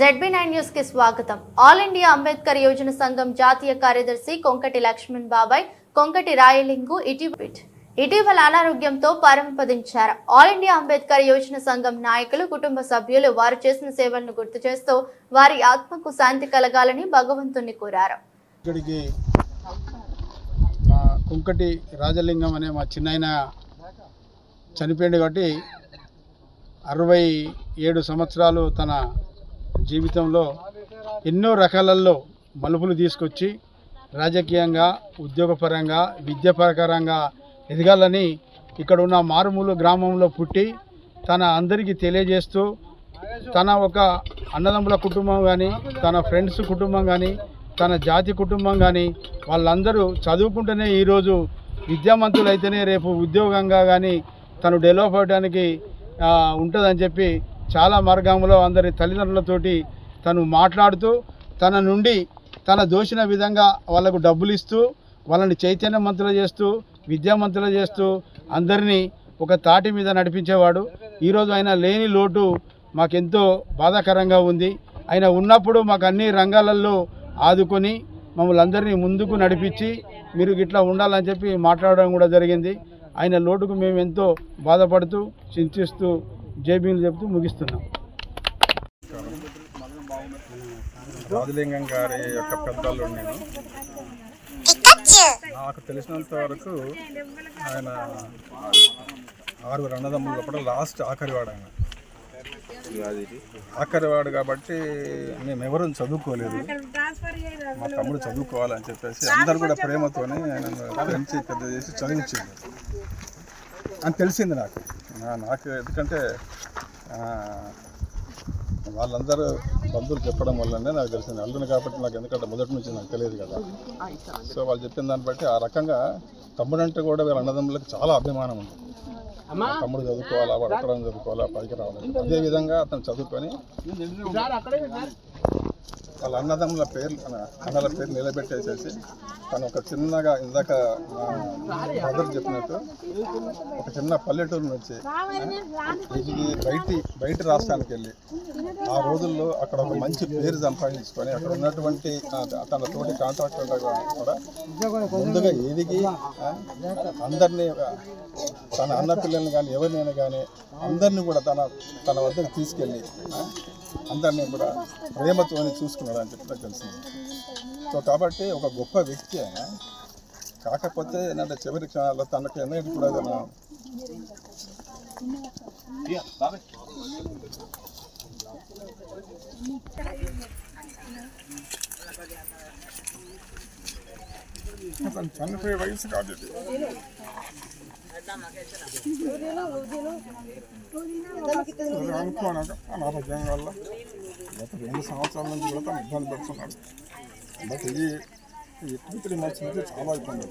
ZB nine న్యూస్కి స్వాగతం. All India Ambedkar Yojana సంఘం జాతీయ కార్యదర్శి కొంకటి లక్ష్మణ్ బాబాయ్ కొంకటి రాయలింగు ఇటీవల ఇటీవల అనారోగ్యంతో పరమపదించారు ఆల్ ఇండియా అంబేద్కర్ యోజన సంఘం నాయకులు కుటుంబ సభ్యులు వారు చేసిన సేవలను గుర్తు చేస్తూ వారి ఆత్మకు శాంతి కలగాలని భగవంతుని కోరారు. ఇక్కడికి మా కుంకటి రాజలింగం అనే మా చిన్నాయన చనిపోయింది కాబట్టి అరవై ఏడు సంవత్సరాలు తన జీవితంలో ఎన్నో రకాలలో మలుపులు తీసుకొచ్చి రాజకీయంగా ఉద్యోగపరంగా విద్యాపరంగా ఎదగాలని ఇక్కడ ఉన్న మారుమూల గ్రామంలో పుట్టి తన అందరికీ తెలియజేస్తూ తన ఒక అన్నదమ్ముల కుటుంబం కానీ తన ఫ్రెండ్స్ కుటుంబం కానీ తన జాతి కుటుంబం కానీ వాళ్ళందరూ చదువుకుంటేనే ఈరోజు విద్యావంతులు అయితేనే రేపు ఉద్యోగంగా కానీ తను డెవలప్ అవ్వడానికి ఉంటుందని చెప్పి చాలా మార్గంలో అందరి తల్లిదండ్రులతోటి తను మాట్లాడుతూ తన నుండి తన దోషిన విధంగా వాళ్ళకు డబ్బులు ఇస్తూ వాళ్ళని చైతన్యవంతులు చేస్తూ విద్యావంతులు చేస్తూ అందరినీ ఒక తాటి మీద నడిపించేవాడు. ఈరోజు ఆయన లేని లోటు మాకెంతో బాధాకరంగా ఉంది. ఆయన ఉన్నప్పుడు మాకు అన్ని రంగాలలో ఆదుకొని మమ్మల్ని అందరినీ ముందుకు నడిపించి మీరు ఇట్లా ఉండాలని చెప్పి మాట్లాడడం కూడా జరిగింది. ఆయన లోటుకు మేము ఎంతో బాధపడుతూ చింతిస్తూ జేబీలు చెప్తూ ముగిస్తున్నాం. రాజలింగం గారి యొక్క పెద్దలు నేను. నాకు తెలిసినంత వరకు ఆయన ఆరుగురు అన్నదమ్ములు లోపల లాస్ట్ ఆఖరివాడు ఆయన. ఆఖరివాడు కాబట్టి మేమెవరూ చదువుకోలేదు. మా తమ్ముడు చదువుకోవాలని చెప్పేసి అందరు కూడా ప్రేమతోనే ఆయన పెంచి పెద్ద చేసి చదివించింది. అని తెలిసింది నాకు. నాకు ఎందుకంటే వాళ్ళందరూ బంధువులు చెప్పడం వల్లనే నాకు తెలిసింది. అల్లుని కాబట్టి నాకు ఎందుకంటే మొదటి నుంచి నాకు తెలియదు కదా. సో వాళ్ళు చెప్పిన దాన్ని బట్టి ఆ రకంగా తమ్ముడు అంటే కూడా వీళ్ళ అన్నదమ్ములకు చాలా అభిమానం ఉంది. తమ్ముడు చదువుకోవాలా వాడు చదువుకోవాలా పైకి రావాలి. అదే విధంగా అతను చదువుకొని వాళ్ళ అన్నదమ్ముల పేర్లు అన్నల పేరు నిలబెట్టేసేసి తను ఒక చిన్నగా ఇందాక మా బ్రదర్ చెప్పినట్టు ఒక చిన్న పల్లెటూరు నుంచి ఇది బయటి బయట రాష్ట్రానికి వెళ్ళి ఆ రోజుల్లో అక్కడ ఒక మంచి పేరు సంపాదించుకొని అక్కడ ఉన్నటువంటి తన తోటి కాంట్రాక్టర్ కూడా ముందుగా ఎదిగి అందరినీ తన అన్న పిల్లల్ని కానీ ఎవరినైనా కానీ అందరినీ కూడా తన తన వద్దకు తీసుకెళ్ళి అందరినీ కూడా ప్రేమతో చూసుకున్నాడు అని చెప్పి నాకు తెలిసింది. సో కాబట్టి ఒక గొప్ప వ్యక్తి ఆయన. కాకపోతే ఏంటంటే చివరి క్షణాల్లో తనకు ఎన్నటి కూడా ఏదైనా అతను చనిపోయే వయసు కాదు ఇది. అనుకోనక అనారోగ్యం వల్ల గత రెండు సంవత్సరాల నుంచి కూడా తను ఇబ్బంది పడుతున్నాడు. బట్ ఇది ఈ టూ త్రీ మంత్స్ నుంచి చాలా ఇబ్బంది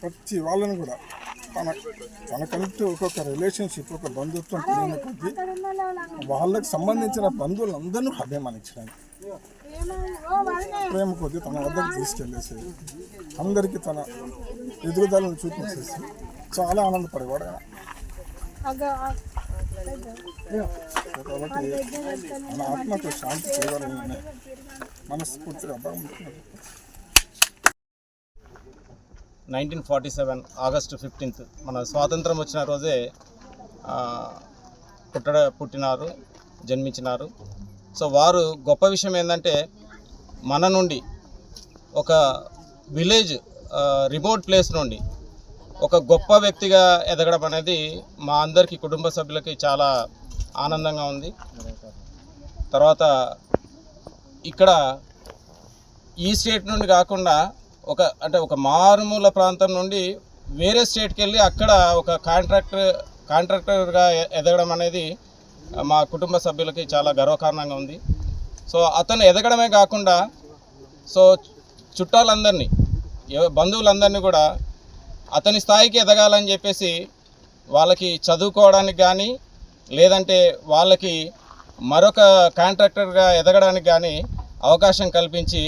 ప్రతి వాళ్ళని కూడా. తన తనకంటూ ఒక్కొక్క రిలేషన్షిప్ ఒక బంధుత్వం పెరిగిన కొద్దీ వాళ్ళకి సంబంధించిన బంధువులందరినీ అభిమానించడానికి. ప్రేమ కొద్దీ తన వద్దకు తీసుకెళ్ళేసి అందరికీ తన ఎదుగుదలను చూపించేసి చాలా ఆనందపడేవాడు కాబట్టి మన ఆత్మకు శాంతి చేయాలని మనస్ఫూర్తిగా భావిస్తున్నాను nineteen forty seven August fifteenth మన స్వాతంత్రం వచ్చిన రోజే పుట్టడ పుట్టినారు జన్మించినారు. సో వారు గొప్ప విషయం ఏంటంటే మన నుండి ఒక విలేజ్ రిమోట్ ప్లేస్ నుండి ఒక గొప్ప వ్యక్తిగా ఎదగడం అనేది మా అందరికీ కుటుంబ సభ్యులకి చాలా ఆనందంగా ఉంది. తర్వాత ఇక్కడ ఈ స్టేట్ నుండి కాకుండా ఒక అంటే ఒక మారుమూల ప్రాంతం నుండి వేరే స్టేట్కి వెళ్ళి అక్కడ ఒక కాంట్రాక్టర్ కాంట్రాక్టర్గా ఎదగడం అనేది మా కుటుంబ సభ్యులకి చాలా గర్వకారణంగా ఉంది. సో అతను ఎదగడమే కాకుండా సో చుట్టాలందరినీ బంధువులందరినీ కూడా అతని స్థాయికి ఎదగాలని చెప్పేసి వాళ్ళకి చదువుకోవడానికి కానీ లేదంటే వాళ్ళకి మరొక కాంట్రాక్టర్గా ఎదగడానికి కానీ అవకాశం కల్పించి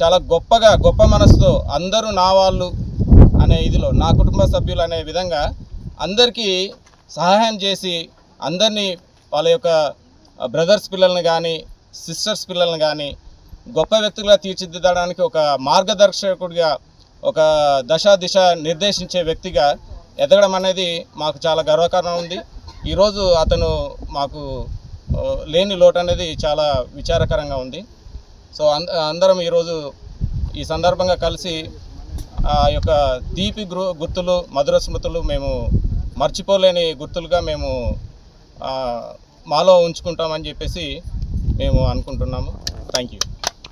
చాలా గొప్పగా గొప్ప మనసుతో అందరూ నా వాళ్ళు అనే ఇదిలో నా కుటుంబ సభ్యులు అనే విధంగా అందరికీ సహాయం చేసి అందరినీ వాళ్ళ యొక్క బ్రదర్స్ పిల్లల్ని కానీ సిస్టర్స్ పిల్లల్ని కానీ గొప్ప వ్యక్తులుగా తీర్చిదిద్దడానికి ఒక మార్గదర్శకుడిగా ఒక దశ దిశ నిర్దేశించే వ్యక్తిగా ఎదగడం అనేది మాకు చాలా గర్వకారణం ఉంది. ఈరోజు అతను మాకు లేని లోటు అనేది చాలా విచారకరంగా ఉంది. సో అంద అందరం ఈరోజు ఈ సందర్భంగా కలిసి ఆ యొక్క తీపి గుర్తులు మధుర స్మృతులు మేము మర్చిపోలేని గుర్తులుగా మేము మాలో ఉంచుకుంటామని చెప్పేసి మేము అనుకుంటున్నాము. Thank you